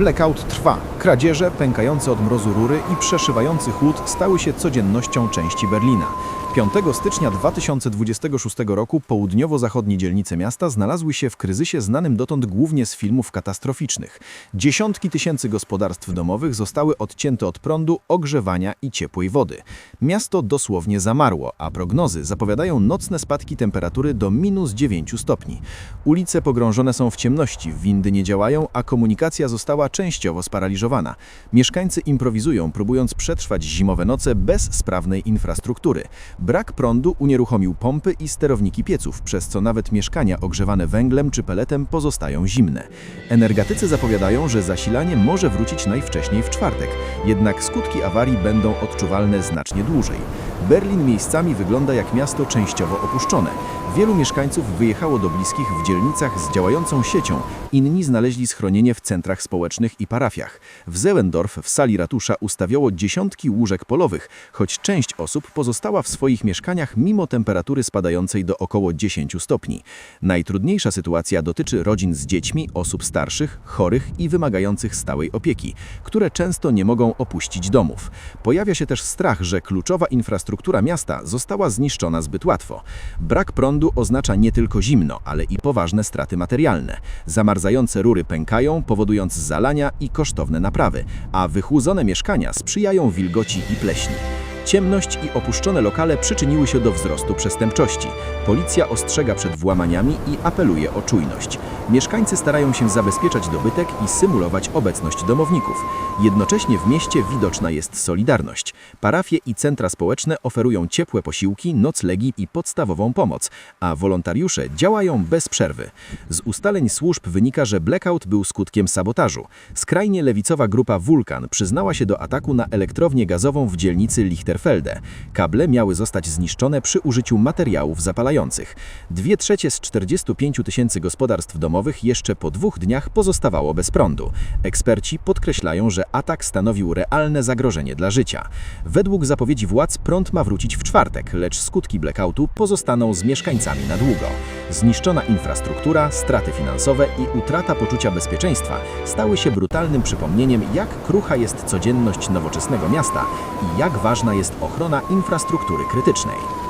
Blackout trwa. Kradzieże, pękające od mrozu rury i przeszywający chłód stały się codziennością części Berlina. 5 stycznia 2026 roku południowo-zachodnie dzielnice miasta znalazły się w kryzysie znanym dotąd głównie z filmów katastroficznych. Dziesiątki tysięcy gospodarstw domowych zostały odcięte od prądu, ogrzewania i ciepłej wody. Miasto dosłownie zamarło, a prognozy zapowiadają nocne spadki temperatury do minus 9 stopni. Ulice pogrążone są w ciemności, windy nie działają, a komunikacja została częściowo sparaliżowana. Mieszkańcy improwizują, próbując przetrwać zimowe noce bez sprawnej infrastruktury. Brak prądu unieruchomił pompy i sterowniki pieców, przez co nawet mieszkania ogrzewane węglem czy peletem pozostają zimne. Energetycy zapowiadają, że zasilanie może wrócić najwcześniej w czwartek, jednak skutki awarii będą odczuwalne znacznie dłużej. Berlin miejscami wygląda jak miasto częściowo opuszczone. Wielu mieszkańców wyjechało do bliskich w dzielnicach z działającą siecią, inni znaleźli schronienie w centrach społecznych i parafiach. W Zełendorf w sali ratusza ustawiono dziesiątki łóżek polowych, choć część osób pozostała w swoich mieszkaniach mimo temperatury spadającej do około 10 stopni. Najtrudniejsza sytuacja dotyczy rodzin z dziećmi, osób starszych, chorych i wymagających stałej opieki, które często nie mogą opuścić domów. Pojawia się też strach, że kluczowa infrastruktura miasta została zniszczona zbyt łatwo. Brak prądu oznacza nie tylko zimno, ale i poważne straty materialne. Zamarzające rury pękają, powodując zalania i kosztowne naprawy, a wychłudzone mieszkania sprzyjają wilgoci i pleśni. Ciemność i opuszczone lokale przyczyniły się do wzrostu przestępczości. Policja ostrzega przed włamaniami i apeluje o czujność. Mieszkańcy starają się zabezpieczać dobytek i symulować obecność domowników. Jednocześnie w mieście widoczna jest solidarność. Parafie i centra społeczne oferują ciepłe posiłki, noclegi i podstawową pomoc, a wolontariusze działają bez przerwy. Z ustaleń służb wynika, że blackout był skutkiem sabotażu. Skrajnie lewicowa grupa Wulkan przyznała się do ataku na elektrownię gazową w dzielnicy Kable miały zostać zniszczone przy użyciu materiałów zapalających. Dwie trzecie z 45 tysięcy gospodarstw domowych jeszcze po dwóch dniach pozostawało bez prądu. Eksperci podkreślają, że atak stanowił realne zagrożenie dla życia. Według zapowiedzi władz prąd ma wrócić w czwartek, lecz skutki blackoutu pozostaną z mieszkańcami na długo. Zniszczona infrastruktura, straty finansowe i utrata poczucia bezpieczeństwa stały się brutalnym przypomnieniem, jak krucha jest codzienność nowoczesnego miasta i jak ważna jest ochrona infrastruktury krytycznej.